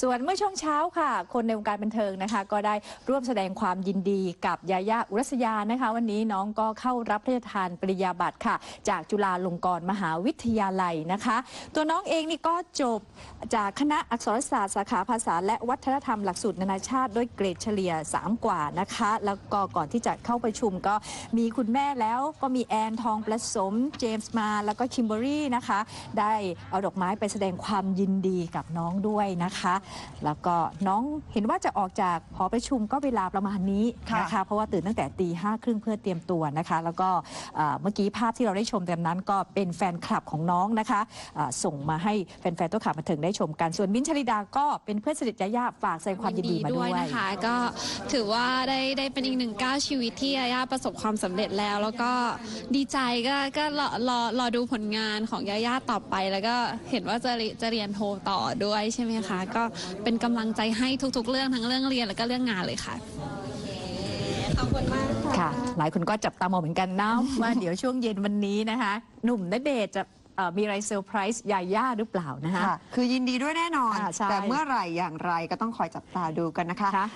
ส่วนเมื่อช่วงเช้าค่ะ คนในวงการบันเทิงนะคะ ก็ได้ร่วมแสดงความยินดีกับยายาอุรัสยานะคะ วันนี้น้องก็เข้ารับพระราชทานปริญญาบัตรค่ะ จากจุฬาลงกรณ์มหาวิทยาลัยนะคะ ตัวน้องเองนี่ก็จบจากคณะอักษรศาสตร์สาขาภาษา และวัฒนธรรมหลักสูตรนานาชาติด้วยเกรดเฉลี่ย 3 กว่านะคะ แล้วก็ก่อนที่จะเข้าประชุมก็มีคุณแม่แล้วก็มีแอนทองประสมเจมส์มาแล้วก็คิมเบอรี่นะคะ ได้เอาดอกไม้ไปแสดงความยินดีกับน้องด้วยนะคะแล้วก็น้องเห็นว่าจะออกจากหอประชุมก็เวลาประมาณนี้นะคะเพราะว่าตื่นตั้งแต่ตีห้าครึ่งเพื่อเตรียมตัวนะคะ แล้วก็เอ่อเมื่อกี้ภาพที่เราได้ชมกันนั้น ก็เป็นแฟนคลับของน้องนะคะเอ่อส่งมาให้แฟนๆตัวข่าวบันเทิงได้ชมกันส่วนมิ้นท์ชลิดาก็เป็นเพื่อนสนิทยาย่าฝากแสดงความยินดีมาด้วยนะคะก็ถือว่าได้ได้เป็นอีกหนึ่งก้าวชีวิตที่ยาย่าประสบความสำเร็จแล้ว แล้วก็ดีใจก็ก็รอรอรอดูผลงานของยาย่าต่อไป แล้วก็เห็นว่าจะเรีจะเรียนโทต่อด้วยใช่ไหมคะก็เป็นกำลังใจให้ทุกๆ เรื่องทั้งเรื่องเรียนแล้วก็เรื่องงานเลยค่ะ ขอบคุณมากค่ะค่ะ หลายคนก็จับตามองเหมือนกันนะว่าเดี๋ยวช่วงเย็นวันนี้นะคะ หนุ่มณเดชน์จะเอ่อมีอะไรเซอร์ไพรส์ยาย่าหรือเปล่านะคะ ค่ะ คือยินดีด้วยแน่นอน อ่าใช่แต่เมื่อไหร่อย่างไรก็ต้องคอยจับตาดูกันนะคะ ค่ะ